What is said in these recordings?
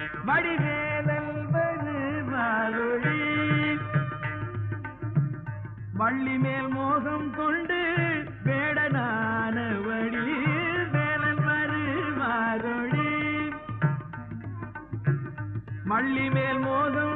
வடிவேலல் வருமாறொழி வள்ளி மேல் மோகம் கொண்டு வேடனான வழி வேலன் வருமாறொழி மள்ளி மேல் மோகம்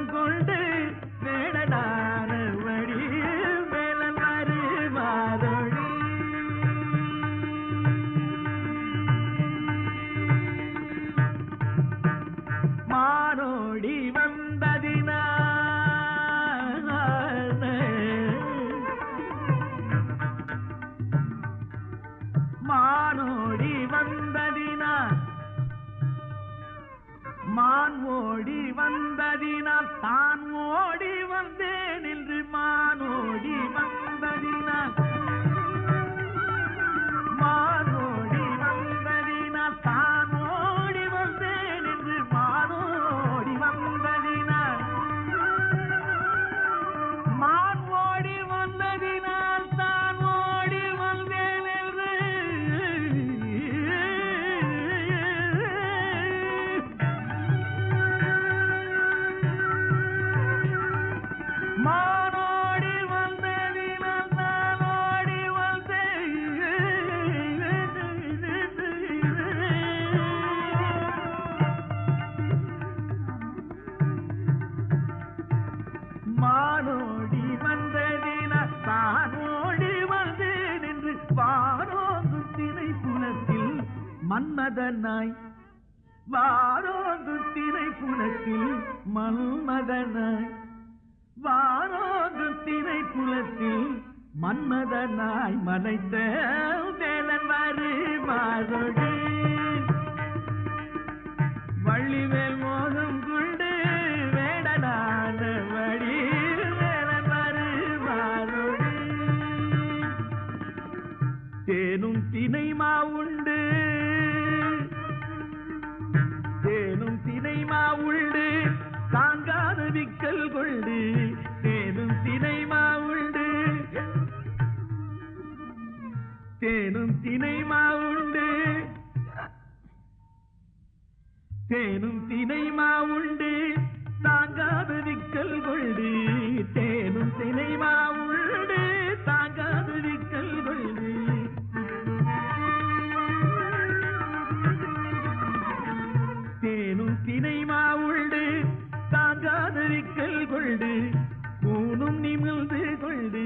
மான் ஓடி வந்ததினால் தான் ஓடி வந்தேன். மன்மதனாய். வாரோந்து திரை குலத்தில் மன்மதனாய். வாரோந்து திரை குலத்தில் மன்மதனாய் மலைத்த வேலன் வரு மாறொடி வள்ளிவேல் மோகம் தினைமா உண்டு தேனும் தினைமா உண்டு தாங்காத விக்கல் கொண்டு தேனும் தினைமா உண்டு தாங்காத விக்கல் கொண்டு தேனும் தினைமா உண்டு தாங்காத விக்கல் கொண்டு கூனும் நிமிழ்ந்து கொண்டு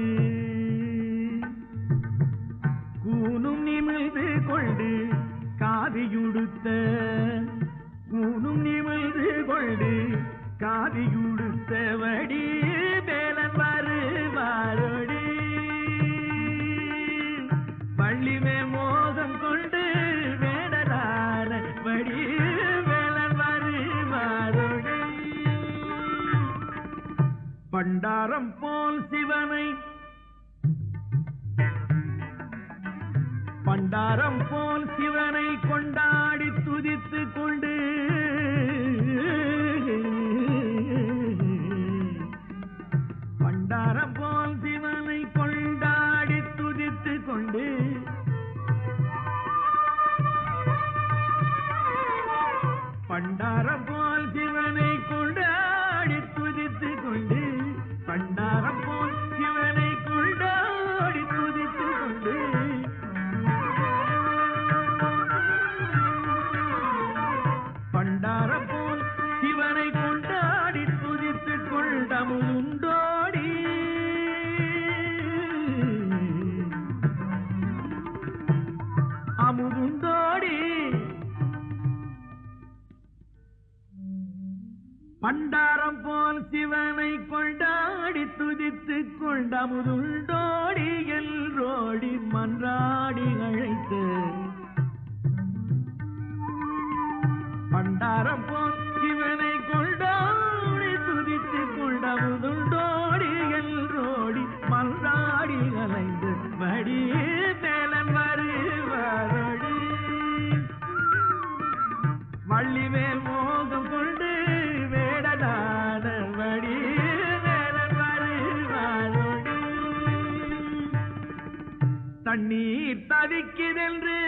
ஊனும் நிமிழ்ந்து கொண்டு காதியுடுத்த. ஊனும் நிமிழ்ந்து கொண்டு காதியுடுத்தவடி வேலன் வருவாரொடி. பள்ளிமே மோகம் கொண்டு வேடலான வடி வேலன் வருவாரொடி. பண்டாரம் போல் சிவனை பண்டாரம் போல் சிவனை கொண்டாடி துதித்து கொண்டு பண்டாரம் போல் சிவனை கொண்டாடி துதித்து கொண்ட முதுண்டோடி எல்ரோடி மன்றாடி அழைத்து. பண்டாரம் போல் தண்ணீர் தவிக்குதென்று.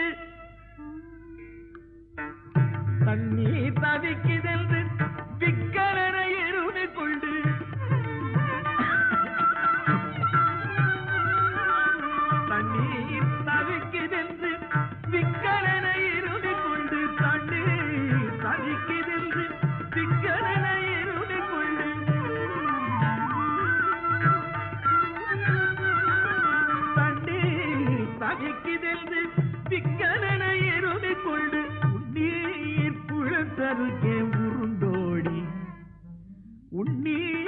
தண்ணீர் தவிக்குதென்று விக்கலன எருமை கொண்டு. தண்ணீர் தவிக்குதென்று விக்கலன இருமை கொண்டு. தண்ணீர் தவிக்குதென்று விக்கலன தகைக்குதென்று திக்கரன எருமை கொண்டு உன்னீர் புழத்தருகே உருண்டோடி. உன்னீர்